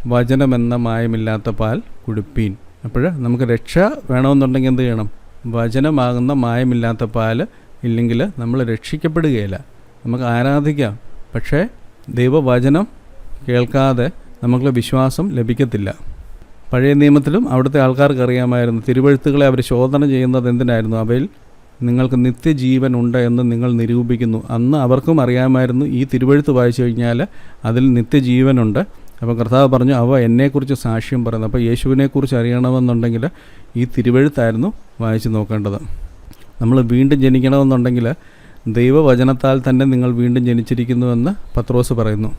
വചനമെന്ന മായമില്ലാത്ത പാൽ കുടിപ്പീൻ. അപ്പോൾ നമുക്ക് രക്ഷ വേണമെന്നുണ്ടെങ്കിൽ എന്ത് ചെയ്യണം? വചനമാകുന്ന മായമില്ലാത്ത പാൽ ഇല്ലെങ്കിൽ നമ്മൾ രക്ഷിക്കപ്പെടുകയില്ല. നമുക്ക് ആരാധിക്കാം. പക്ഷേ ദൈവവചനം കേൾക്കാതെ നമുക്ക് വിശ്വാസം ലഭിക്കത്തില്ല. പഴയ നിയമത്തിലും അവിടുത്തെ ആൾക്കാർക്ക് അറിയാമായിരുന്നു തിരുവഴുത്തുകളെ അവർ ശോധന ചെയ്യുന്നത് എന്തിനായിരുന്നു? അവയിൽ നിങ്ങൾക്ക് നിത്യജീവൻ ഉണ്ട് എന്ന് നിങ്ങൾ നിരൂപിക്കുന്നു. അന്ന് അവർക്കും അറിയാമായിരുന്നു ഈ തിരുവഴുത്ത് വായിച്ചു കഴിഞ്ഞാൽ അതിൽ നിത്യജീവനുണ്ട് അപ്പോൾ കർത്താവ് പറഞ്ഞു അവ എന്നെക്കുറിച്ച് സാക്ഷ്യം പറയുന്നത് അപ്പോൾ യേശുവിനെക്കുറിച്ച് അറിയണമെന്നുണ്ടെങ്കിൽ ഈ തിരുവഴുത്തായിരുന്നു വായിച്ചു നോക്കേണ്ടത്. നമ്മൾ വീണ്ടും ജനിക്കണമെന്നുണ്ടെങ്കിൽ ദൈവവചനത്താൽ തന്നെ നിങ്ങൾ വീണ്ടും ജനിച്ചിരിക്കുന്നുവെന്ന് പത്രോസ് പറയുന്നു.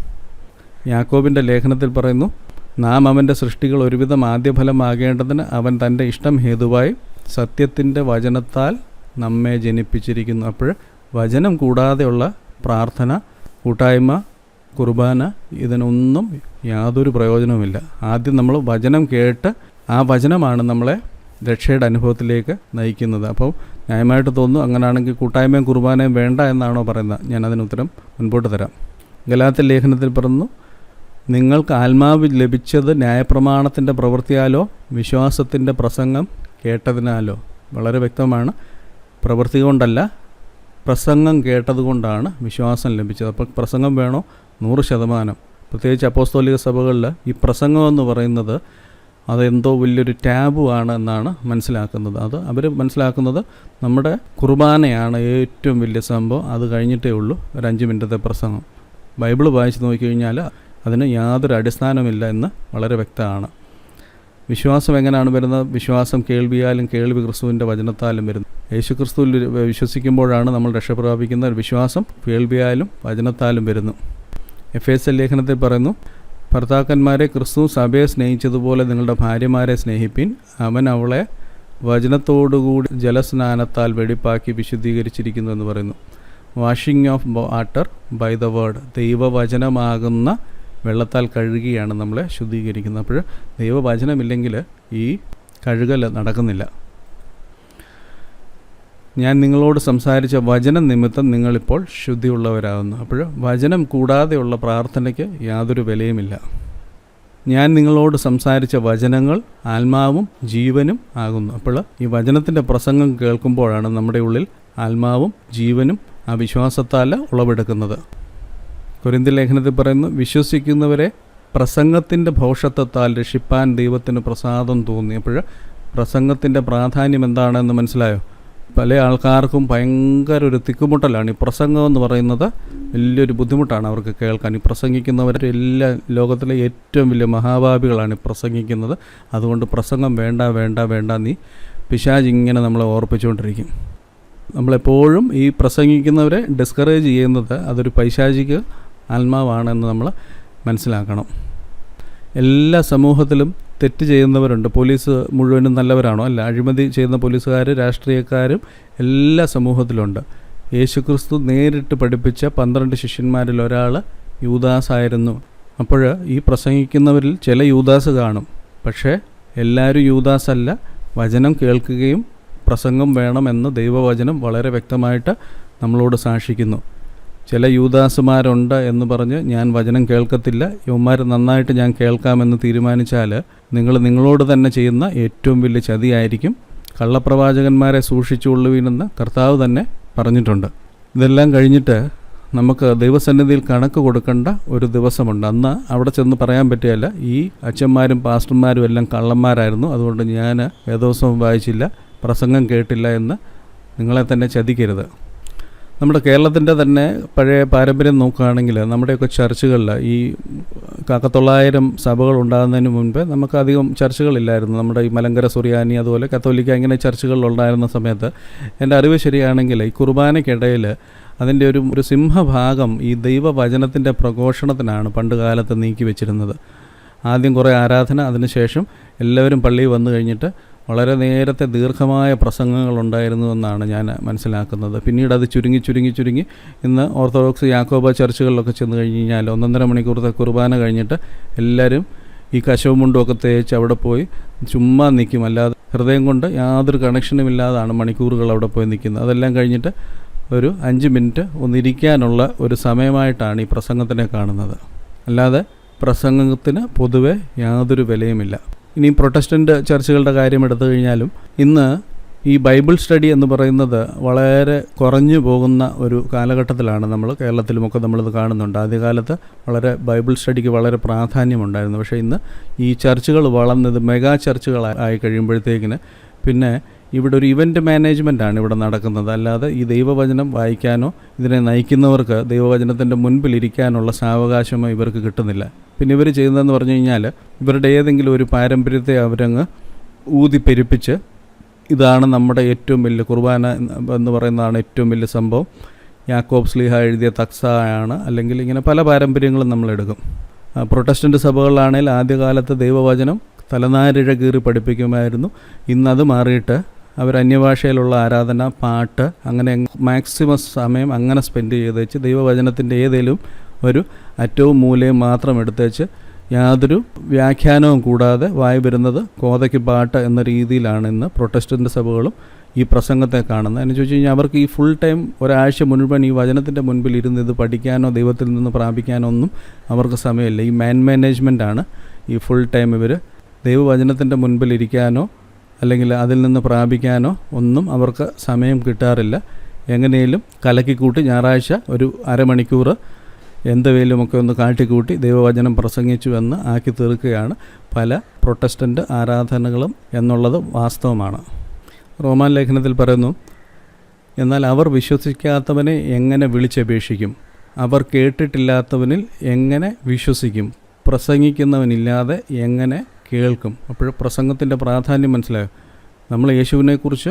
യാക്കോബിന്റെ ലേഖനത്തിൽ പറയുന്നു നാം അവന്റെ സൃഷ്ടികൾ ഒരുവിധം ആദ്യഫലമാകേണ്ടതിന് അവൻ തന്റെ ഇഷ്ടം ഹേതുവായി സത്യത്തിന്റെ വചനത്താൽ നമ്മെ ജനിപ്പിച്ചിരിക്കുന്നു. അപ്പോൾ വചനം കൂടാതെയുള്ള പ്രാർത്ഥന കൂട്ടായ്മ കുർബാന ഇതിനൊന്നും യാതൊരു പ്രയോജനവുമില്ല. ആദ്യം നമ്മൾ വചനം കേട്ട് ആ വചനമാണ് നമ്മളെ രക്ഷയുടെ അനുഭവത്തിലേക്ക് നയിക്കുന്നത്. അപ്പോൾ ന്യായമായിട്ട് തോന്നുന്നു അങ്ങനെയാണെങ്കിൽ കൂട്ടായ്മയും കുർബാനയും വേണ്ട എന്നാണോ പറയുന്നത്. ഞാൻ അതിന് ഉത്തരം മുൻപോട്ട് തരാം. ഗലാത്തിൽ ലേഖനത്തിൽ പറഞ്ഞു നിങ്ങൾക്ക് ആത്മാവ് ലഭിച്ചത് ന്യായപ്രമാണത്തിന്റെ പ്രവൃത്തിയാലോ വിശ്വാസത്തിന്റെ പ്രസംഗം കേട്ടതിനാലോ? വളരെ വ്യക്തമാണ്. പ്രവൃത്തി കൊണ്ടല്ല പ്രസംഗം കേട്ടതുകൊണ്ടാണ് വിശ്വാസം ലഭിച്ചത്. അപ്പോൾ പ്രസംഗം വേണോ? നൂറ് ശതമാനം. പ്രത്യേകിച്ച് അപ്പോസ്തോലിക സഭകളിൽ ഈ പ്രസംഗം എന്ന് പറയുന്നത് അതെന്തോ വലിയൊരു ടാബു ആണ് എന്നാണ് മനസ്സിലാക്കുന്നത്. അത് അവർ മനസ്സിലാക്കുന്നത് നമ്മുടെ കുർബാനയാണ് ഏറ്റവും വലിയ സംഭവം. അത് കഴിഞ്ഞിട്ടേ ഉള്ളൂ ഒരു അഞ്ച് മിനിറ്റത്തെ പ്രസംഗം. ബൈബിൾ വായിച്ച് നോക്കിക്കഴിഞ്ഞാൽ അതിന് യാതൊരു അടിസ്ഥാനമില്ല എന്ന് വളരെ വ്യക്തമാണ്. വിശ്വാസം എങ്ങനെയാണ് വരുന്നത്? വിശ്വാസം കേൾവിയാലും കേൾവി ക്രിസ്തുവിന്റെ വചനത്താലും വരുന്നത്. യേശു ക്രിസ്തുവിൽ വിശ്വസിക്കുമ്പോഴാണ് നമ്മൾ രക്ഷപ്രാപിക്കുന്ന വിശ്വാസം കേൾവിയാലും വചനത്താലും വരുന്നു. എഫ് എസ് എൽ ലേഖനത്തിൽ പറയുന്നു ഭർത്താക്കന്മാരെ ക്രിസ്തു സഭയെ സ്നേഹിച്ചതുപോലെ നിങ്ങളുടെ ഭാര്യമാരെ സ്നേഹിപ്പിൻ. അവൻ അവളെ വചനത്തോടുകൂടി ജലസ്നാനത്താൽ വെടിപ്പാക്കി വിശുദ്ധീകരിച്ചിരിക്കുന്നു എന്ന് പറയുന്നു. Washing of water by the word ദൈവവചനമാകുന്ന വെള്ളത്താൽ കഴുകിയാണ് നമ്മളെ ശുദ്ധീകരിക്കുന്നത്. അപ്പോൾ ദൈവവചനമില്ലെങ്കിൽ ഈ കഴുകൽ നടക്കുന്നില്ല. ഞാൻ നിങ്ങളോട് സംസാരിച്ച വചനം നിമിത്തം നിങ്ങളിപ്പോൾ ശുദ്ധിയുള്ളവരാകുന്നു. അപ്പോൾ വചനം കൂടാതെയുള്ള പ്രാർത്ഥനയ്ക്ക് യാതൊരു വിലയുമില്ല. ഞാൻ നിങ്ങളോട് സംസാരിച്ച വചനങ്ങൾ ആത്മാവും ജീവനും ആകുന്നു. അപ്പോൾ ഈ വചനത്തിന്റെ പ്രസംഗം കേൾക്കുമ്പോഴാണ് നമ്മുടെ ഉള്ളിൽ ആത്മാവും ജീവനും ആ വിശ്വാസത്താൽ ഉളവെടുക്കുന്നത്. കുരിന്തി ലേഖനത്തിൽ പറയുന്നു വിശ്വസിക്കുന്നവരെ പ്രസംഗത്തിന്റെ ഭൗഷത്വത്താൽ രക്ഷിപ്പാൻ ദൈവത്തിന് പ്രസാദം തോന്നി. അപ്പോൾ പ്രസംഗത്തിന്റെ പ്രാധാന്യം എന്താണെന്ന് മനസ്സിലായോ? പല ആൾക്കാർക്കും ഭയങ്കര ഒരു തിക്കുമുട്ടലാണ്. ഈ പ്രസംഗം എന്ന് പറയുന്നത് വലിയൊരു ബുദ്ധിമുട്ടാണ് അവർക്ക് കേൾക്കാൻ. ഈ പ്രസംഗിക്കുന്നവർ എല്ലാ ലോകത്തിലെ ഏറ്റവും വലിയ മഹാഭാവികളാണ് ഈ പ്രസംഗിക്കുന്നത്. അതുകൊണ്ട് പ്രസംഗം വേണ്ട വേണ്ട വേണ്ട നീ പിശാജ് ഇങ്ങനെ നമ്മളെ ഓർപ്പിച്ചുകൊണ്ടിരിക്കും. നമ്മളെപ്പോഴും ഈ പ്രസംഗിക്കുന്നവരെ ഡിസ്കറേജ് ചെയ്യുന്നത് അതൊരു പൈശാചിക ആത്മാവാണെന്ന് നമ്മൾ മനസ്സിലാക്കണം. എല്ലാ സമൂഹത്തിലും തെറ്റ് ചെയ്യുന്നവരുണ്ട്. പോലീസ് മുഴുവനും നല്ലവരാണോ? അല്ല അഴിമതി ചെയ്യുന്ന പോലീസുകാർ രാഷ്ട്രീയക്കാരും എല്ലാ സമൂഹത്തിലുണ്ട്. യേശുക്രിസ്തു നേരിട്ട് പഠിപ്പിച്ച പന്ത്രണ്ട് ശിഷ്യന്മാരിൽ ഒരാൾ യൂദാസ് ആയിരുന്നു അപ്പോൾ ഈ പ്രസംഗിക്കുന്നവരിൽ ചില യൂദാസ് കാണും. പക്ഷേ എല്ലാവരും യൂദാസ് അല്ല വചനം കേൾക്കുകയും പ്രസംഗം വേണമെന്ന് ദൈവവചനം വളരെ വ്യക്തമായിട്ട് നമ്മളോട് സാക്ഷിക്കുന്നു. ചില യൂദാസുമാരുണ്ട് എന്ന് പറഞ്ഞ് ഞാൻ വചനം കേൾക്കത്തില്ല. യുവന്മാർ നന്നായിട്ട് ഞാൻ കേൾക്കാമെന്ന് തീരുമാനിച്ചാൽ നിങ്ങൾ നിങ്ങളോട് തന്നെ ചെയ്യുന്ന ഏറ്റവും വലിയ ചതിയായിരിക്കും. കള്ളപ്രവാചകന്മാരെ സൂക്ഷിച്ചുകൊള്ളുവീനെന്ന് കർത്താവ് തന്നെ പറഞ്ഞിട്ടുണ്ട്. ഇതെല്ലാം കഴിഞ്ഞിട്ട് നമുക്ക് ദൈവസന്നിധിയിൽ കണക്ക് കൊടുക്കേണ്ട ഒരു ദിവസമുണ്ട്. അന്ന് അവിടെ ചെന്ന് പറയാൻ പറ്റിയല്ല ഈ അച്ഛന്മാരും പാസ്റ്റർമാരും എല്ലാം കള്ളന്മാരായിരുന്നു. അതുകൊണ്ട് ഞാൻ വേദോത്സവം വായിച്ചില്ല. പ്രസംഗം കേട്ടില്ല എന്ന് നിങ്ങളെ തന്നെ ചതിക്കരുത്. നമ്മുടെ കേരളത്തിന്റെ തന്നെ പഴയ പാരമ്പര്യം നോക്കുകയാണെങ്കിൽ നമ്മുടെയൊക്കെ ചർച്ചുകളിൽ ഈ കാക്കത്തൊള്ളായിരം സഭകൾ ഉണ്ടാകുന്നതിന് മുൻപ് നമുക്ക് അധികം ചർച്ചകളില്ലായിരുന്നു. നമ്മുടെ ഈ മലങ്കര സുറിയാനി അതുപോലെ കത്തോലിക്ക ഇങ്ങനെ ചർച്ചകളിലുണ്ടായിരുന്ന സമയത്ത് എന്റെ അറിവ് ശരിയാണെങ്കിൽ ഈ കുർബാനയ്ക്കിടയിൽ അതിന്റെ ഒരു ഒരു സിംഹഭാഗം ഈ ദൈവവചനത്തിന്റെ പ്രഘോഷണത്തിനാണ് പണ്ട് കാലത്ത് നീക്കി വെച്ചിരുന്നത്. ആദ്യം കുറേ ആരാധന അതിനുശേഷം എല്ലാവരും പള്ളിയിൽ വന്നു കഴിഞ്ഞിട്ട് വളരെ നേരത്തെ ദീർഘമായ പ്രസംഗങ്ങൾ ഉണ്ടായിരുന്നു എന്നാണ് ഞാൻ മനസ്സിലാക്കുന്നത്. പിന്നീട് അത് ചുരുങ്ങി ചുരുങ്ങി ചുരുങ്ങി ഇന്ന് ഓർത്തഡോക്സ് യാക്കോബ ചർച്ചുകളിലൊക്കെ ചെന്ന് കഴിഞ്ഞ് കഴിഞ്ഞാൽ ഒന്നൊന്നര മണിക്കൂറത്തെ കുർബാന കഴിഞ്ഞിട്ട് എല്ലാവരും ഈ കശവും മുണ്ടുമൊക്കെ തേച്ച് അവിടെ പോയി ചുമ്മാ നിൽക്കും. അല്ലാതെ ഹൃദയം കൊണ്ട് യാതൊരു കണക്ഷനും ഇല്ലാതാണ് മണിക്കൂറുകൾ അവിടെ പോയി നിൽക്കുന്നത്. അതെല്ലാം കഴിഞ്ഞിട്ട് ഒരു അഞ്ച് മിനിറ്റ് ഒന്നിരിക്കാനുള്ള ഒരു സമയമായിട്ടാണ് ഈ പ്രസംഗത്തിനെ കാണുന്നത്. അല്ലാതെ പ്രസംഗത്തിന് പൊതുവെ യാതൊരു വിലയുമില്ല. ഇനി പ്രൊട്ടസ്റ്റന്റ് ചർച്ചുകളുടെ കാര്യം എടുത്തു കഴിഞ്ഞാലും ഇന്ന് ഈ ബൈബിൾ സ്റ്റഡി എന്ന് പറയുന്നത് വളരെ കുറഞ്ഞു പോകുന്ന ഒരു കാലഘട്ടത്തിലാണ് നമ്മൾ കേരളത്തിലുമൊക്കെ നമ്മളിത് കാണുന്നുണ്ട്. ആദ്യകാലത്ത് വളരെ ബൈബിൾ സ്റ്റഡിക്ക് വളരെ പ്രാധാന്യമുണ്ടായിരുന്നു. പക്ഷേ ഇന്ന് ഈ ചർച്ചുകൾ വളർന്നത് മെഗാ ചർച്ചുകൾ ആയി കഴിയുമ്പോഴത്തേക്കിന് പിന്നെ ഇവിടെ ഒരു ഇവന്റ് ആണ് ഇവിടെ നടക്കുന്നത്. അല്ലാതെ ഈ ദൈവവചനം വായിക്കാനോ ഇതിനെ നയിക്കുന്നവർക്ക് ദൈവവചനത്തിന്റെ മുൻപിൽ ഇരിക്കാനുള്ള സാവകാശമോ ഇവർക്ക് കിട്ടുന്നില്ല. പിന്നെ ഇവർ ചെയ്യുന്നതെന്ന് പറഞ്ഞു കഴിഞ്ഞാൽ ഇവരുടെ ഏതെങ്കിലും ഒരു പാരമ്പര്യത്തെ അവരങ്ങ് ഊതിപ്പെരുപ്പിച്ച് ഇതാണ് നമ്മുടെ ഏറ്റവും വലിയ കുർബാന എന്ന് പറയുന്നതാണ് ഏറ്റവും വലിയ സംഭവം. യാക്കോബ് സ്ലീഹ എഴുതിയ തക്സായാണ് അല്ലെങ്കിൽ ഇങ്ങനെ പല പാരമ്പര്യങ്ങളും നമ്മളെടുക്കും. പ്രൊട്ടസ്റ്റന്റ് സഭകളിലാണെങ്കിൽ ആദ്യകാലത്ത് ദൈവവചനം തലനാരിഴ കീറി പഠിപ്പിക്കുമായിരുന്നു. ഇന്നത് മാറിയിട്ട് അവർ അന്യഭാഷയിലുള്ള ആരാധന പാട്ട് അങ്ങനെ മാക്സിമം സമയം അങ്ങനെ സ്പെൻഡ് ചെയ്ത് വെച്ച് ദൈവവചനത്തിന്റെ ഏതെങ്കിലും ഒരു അറ്റവും മൂലയും മാത്രം എടുത്തേച്ച് യാതൊരു വ്യാഖ്യാനവും കൂടാതെ വായി വരുന്നത് കോതയ്ക്ക് പാട്ട് എന്ന രീതിയിലാണ് ഇന്ന് പ്രൊട്ടസ്റ്റന്റ് സഭകളും ഈ പ്രസംഗത്തെ കാണുന്നത്. എന്ന് ചോദിച്ചു കഴിഞ്ഞാൽ അവർക്ക് ഈ ഫുൾ ടൈം ഒരാഴ്ച മുഴുവൻ ഈ വചനത്തിന്റെ മുൻപിൽ ഇരുന്ന് ഇത് പഠിക്കാനോ ദൈവത്തിൽ നിന്ന് പ്രാപിക്കാനോ ഒന്നും അവർക്ക് സമയമില്ല. ഈ മാൻ മാനേജ്മെന്റ് ആണ് ഈ ഫുൾ ടൈം ഇവർ ദൈവവചനത്തിന്റെ മുൻപിൽ ഇരിക്കാനോ അല്ലെങ്കിൽ അതിൽ നിന്ന് പ്രാപിക്കാനോ ഒന്നും അവർക്ക് സമയം കിട്ടാറില്ല. എങ്ങനെയും കലക്കിക്കൂട്ടി ഞായറാഴ്ച ഒരു അരമണിക്കൂർ എന്തെങ്കിലുമൊക്കെ ഒന്ന് കാട്ടിക്കൂട്ടി ദൈവവചനം പ്രസംഗിച്ചു എന്ന് ആക്കി തീർക്കുകയാണ് പല പ്രൊട്ടസ്റ്റന്റ് ആരാധനകളും എന്നുള്ളത് വാസ്തവമാണ്. റോമാൻ ലേഖനത്തിൽ പറയുന്നു എന്നാൽ അവർ വിശ്വസിക്കാത്തവനെ എങ്ങനെ വിളിച്ചപേക്ഷിക്കും? അവർ കേട്ടിട്ടില്ലാത്തവനിൽ എങ്ങനെ വിശ്വസിക്കും? പ്രസംഗിക്കുന്നവനില്ലാതെ എങ്ങനെ കേൾക്കും? അപ്പോൾ പ്രസംഗത്തിന്റെ പ്രാധാന്യം മനസ്സിലായോ? നമ്മൾ യേശുവിനെക്കുറിച്ച്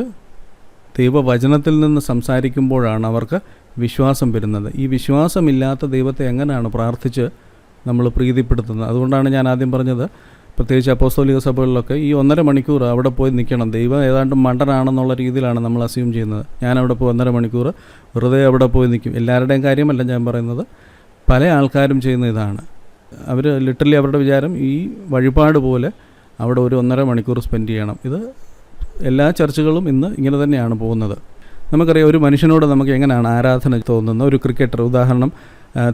ദൈവവചനത്തിൽ നിന്ന് സംസാരിക്കുമ്പോഴാണ് അവർക്ക് വിശ്വാസം വരുന്നത്. ഈ വിശ്വാസമില്ലാത്ത ദൈവത്തെ എങ്ങനെയാണ് പ്രാർത്ഥിച്ച് നമ്മൾ പ്രീതിപ്പെടുത്തുന്നത്? അതുകൊണ്ടാണ് ഞാൻ ആദ്യം പറഞ്ഞത് പ്രത്യേകിച്ച് അപ്പോസ്തോലിക സഭകളിലൊക്കെ ഈ ഒന്നര മണിക്കൂർ അവിടെ പോയി നിൽക്കണം. ദൈവം ഏതാണ്ട് മണ്ടനാണെന്നുള്ള രീതിയിലാണ് നമ്മൾ അസ്യൂം ചെയ്യുന്നത്. ഞാൻ അവിടെ പോയി ഒന്നര മണിക്കൂർ വെറുതെ അവിടെ പോയി നിൽക്കും. എല്ലാവരുടെയും കാര്യമല്ല ഞാൻ പറയുന്നത്. പല ആൾക്കാരും ചെയ്യുന്ന ഇതാണ്. അവർ ലിറ്ററലി അവരുടെ വിചാരം ഈ വഴിപാട് പോലെ അവിടെ ഒരു ഒന്നര മണിക്കൂർ സ്പെൻഡ് ചെയ്യണം. ഇത് എല്ലാ ചർച്ചകളും ഇന്ന് ഇങ്ങനെ തന്നെയാണ് പോകുന്നത്. നമുക്കറിയാം ഒരു മനുഷ്യനോട് നമുക്ക് എങ്ങനെയാണ് ആരാധന തോന്നുന്നത്? ഒരു ക്രിക്കറ്റർ ഉദാഹരണം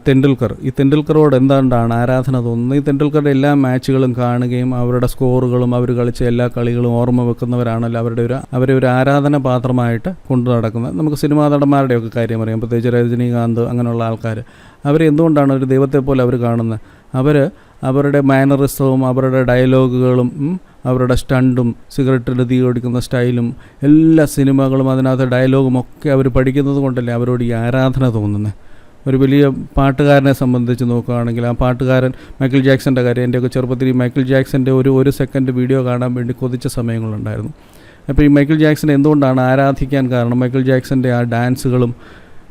തെണ്ടുൽക്കർ. ഈ തെണ്ടുൽക്കറോട് എന്താണ്ടാണ് ആരാധന തോന്നുന്നത്? ഈ തെണ്ടുൽക്കറുടെ എല്ലാ മാച്ചുകളും കാണുകയും അവരുടെ സ്കോറുകളും അവർ കളിച്ച എല്ലാ കളികളും ഓർമ്മ വെക്കുന്നവരാണല്ലോ അവരുടെ ഒരു അവരെ ഒരു ആരാധന പാത്രമായിട്ട് കൊണ്ടു നടക്കുന്നത്. നമുക്ക് സിനിമാ നടന്മാരുടെയൊക്കെ കാര്യം അറിയാം. പ്രത്യേകിച്ച് രജനീകാന്ത് അങ്ങനെയുള്ള ആൾക്കാർ അവരെ എന്തുകൊണ്ടാണ് ഒരു ദൈവത്തെ പോലെ അവർ കാണുന്നത്? അവർ അവരുടെ മാനറിസവും അവരുടെ ഡയലോഗുകളും അവരുടെ സ്റ്റണ്ടും സിഗരറ്റിൽ തീ ഓടിക്കുന്ന സ്റ്റൈലും എല്ലാ സിനിമകളും അതിനകത്ത് ഡയലോഗും ഒക്കെ അവർ പഠിക്കുന്നത് കൊണ്ടല്ലേ അവരോട് ഈ ആരാധന തോന്നുന്നത് ഒരു വലിയ പാട്ടുകാരനെ സംബന്ധിച്ച് നോക്കുകയാണെങ്കിൽ ആ പാട്ടുകാരൻ മൈക്കിൾ ജാക്സന്റെ കാര്യം എന്റെയൊക്കെ ചെറുപ്പത്തിൽ ഈ മൈക്കിൾ ജാക്സന്റെ ഒരു ഒരു സെക്കൻഡ് വീഡിയോ കാണാൻ വേണ്ടി കൊതിച്ച സമയങ്ങളുണ്ടായിരുന്നു. അപ്പോൾ ഈ മൈക്കിൾ ജാക്സനെ എന്തുകൊണ്ടാണ് ആരാധിക്കാൻ കാരണം? മൈക്കിൾ ജാക്സന്റെ ആ ഡാൻസുകളും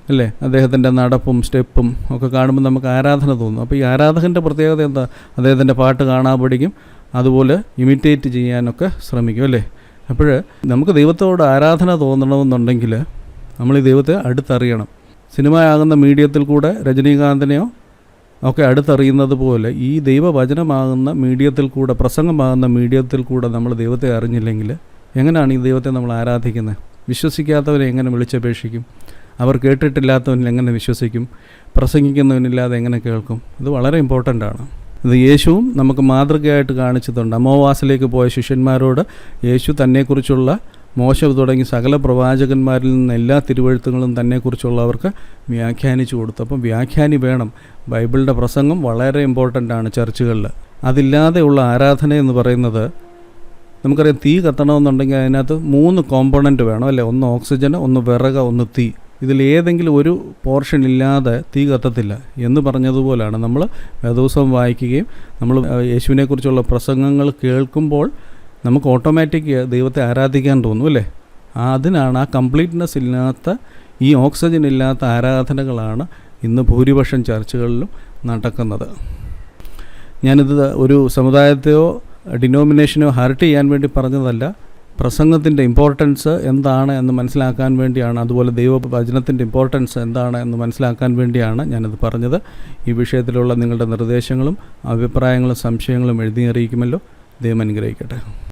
അല്ലേ? അദ്ദേഹത്തിന്റെ നടപ്പും സ്റ്റെപ്പും ഒക്കെ കാണുമ്പോൾ നമുക്ക് ആരാധന തോന്നും. അപ്പോൾ ഈ ആരാധകന്റെ പ്രത്യേകത എന്താ? അദ്ദേഹത്തിന്റെ പാട്ട് കാണാൻ പഠിക്കും. അതുപോലെ ഇമിറ്റേറ്റ് ചെയ്യാനൊക്കെ ശ്രമിക്കും അല്ലേ? അപ്പോൾ നമുക്ക് ദൈവത്തോട് ആരാധന തോന്നണമെന്നുണ്ടെങ്കിൽ നമ്മൾ ഈ ദൈവത്തെ അടുത്തറിയണം. സിനിമയാകുന്ന മീഡിയത്തിൽ കൂടെ രജനീകാന്തിനെയോ ഒക്കെ അടുത്തറിയുന്നത് പോലെ ഈ ദൈവവചനമാകുന്ന മീഡിയത്തിൽ കൂടെ പ്രസംഗമാകുന്ന മീഡിയത്തിൽ കൂടെ നമ്മൾ ദൈവത്തെ അറിഞ്ഞില്ലെങ്കിൽ എങ്ങനെയാണ് ഈ ദൈവത്തെ നമ്മൾ ആരാധിക്കുന്നത്? വിശ്വസിക്കാത്തവരെ എങ്ങനെ വിളിച്ചപേക്ഷിക്കും? അവർ കേട്ടിട്ടില്ലാത്തവനിൽ എങ്ങനെ വിശ്വസിക്കും? പ്രസംഗിക്കുന്നവനില്ലാതെ എങ്ങനെ കേൾക്കും? ഇത് വളരെ ഇമ്പോർട്ടന്റ് ആണ്. ഇത് യേശുവും നമുക്ക് മാതൃകയായിട്ട് കാണിച്ചതുണ്ട് അമോവാസിലേക്ക് പോയ ശിഷ്യന്മാരോട് യേശു തന്നെക്കുറിച്ചുള്ള മോശം തുടങ്ങി സകല പ്രവാചകന്മാരിൽ നിന്ന് എല്ലാ തിരുവഴുത്തുകളും തന്നെക്കുറിച്ചുള്ളവർക്ക് വ്യാഖ്യാനിച്ചു കൊടുത്തു. അപ്പം വ്യാഖ്യാനി വേണം. ബൈബിളിന്റെ പ്രസംഗം വളരെ ഇമ്പോർട്ടന്റ് ആണ് ചർച്ചുകളിൽ. അതില്ലാതെയുള്ള ആരാധന എന്ന് പറയുന്നത് നമുക്കറിയാം തീ കത്തണമെന്നുണ്ടെങ്കിൽ അതിനകത്ത് മൂന്ന് കോമ്പണന്റ് വേണം അല്ലേ? ഒന്ന് ഓക്സിജൻ ഒന്ന് വിറക ഒന്ന് തീ. ഇതിൽ ഏതെങ്കിലും ഒരു പോർഷൻ ഇല്ലാതെ തീ കത്തത്തില്ല എന്ന് പറഞ്ഞതുപോലാണ് നമ്മൾ വേദോത്സവം വായിക്കുകയും നമ്മൾ യേശുവിനെക്കുറിച്ചുള്ള പ്രസംഗങ്ങൾ കേൾക്കുമ്പോൾ നമുക്ക് ഓട്ടോമാറ്റിക് ദൈവത്തെ ആരാധിക്കാൻ തോന്നും അല്ലേ? അതിനാണ് ആ കംപ്ലീറ്റ്നെസ് ഇല്ലാത്ത ഈ ഓക്സിജൻ ഇല്ലാത്ത ആരാധനകളാണ് ഇന്ന് ഭൂരിപക്ഷം ചർച്ചകളിലും നടക്കുന്നത്. ഞാനിത് ഒരു സമുദായത്തെയോ ഡിനോമിനേഷനോ ഹർട്ട് ചെയ്യാൻ വേണ്ടി പറഞ്ഞതല്ല. പ്രസംഗത്തിന്റെ ഇമ്പോർട്ടൻസ് എന്താണ് എന്ന് മനസ്സിലാക്കാൻ വേണ്ടിയാണ് അതുപോലെ ദൈവവചനത്തിന്റെ ഇമ്പോർട്ടൻസ് എന്താണ് എന്ന് മനസ്സിലാക്കാൻ വേണ്ടിയാണ് ഞാനിത് പറഞ്ഞത്. ഈ വിഷയത്തിലുള്ള നിങ്ങളുടെ നിർദ്ദേശങ്ങളും അഭിപ്രായങ്ങളും സംശയങ്ങളും എഴുതി അറിയിക്കുമല്ലോ. ദൈവം അനുഗ്രഹിക്കട്ടെ.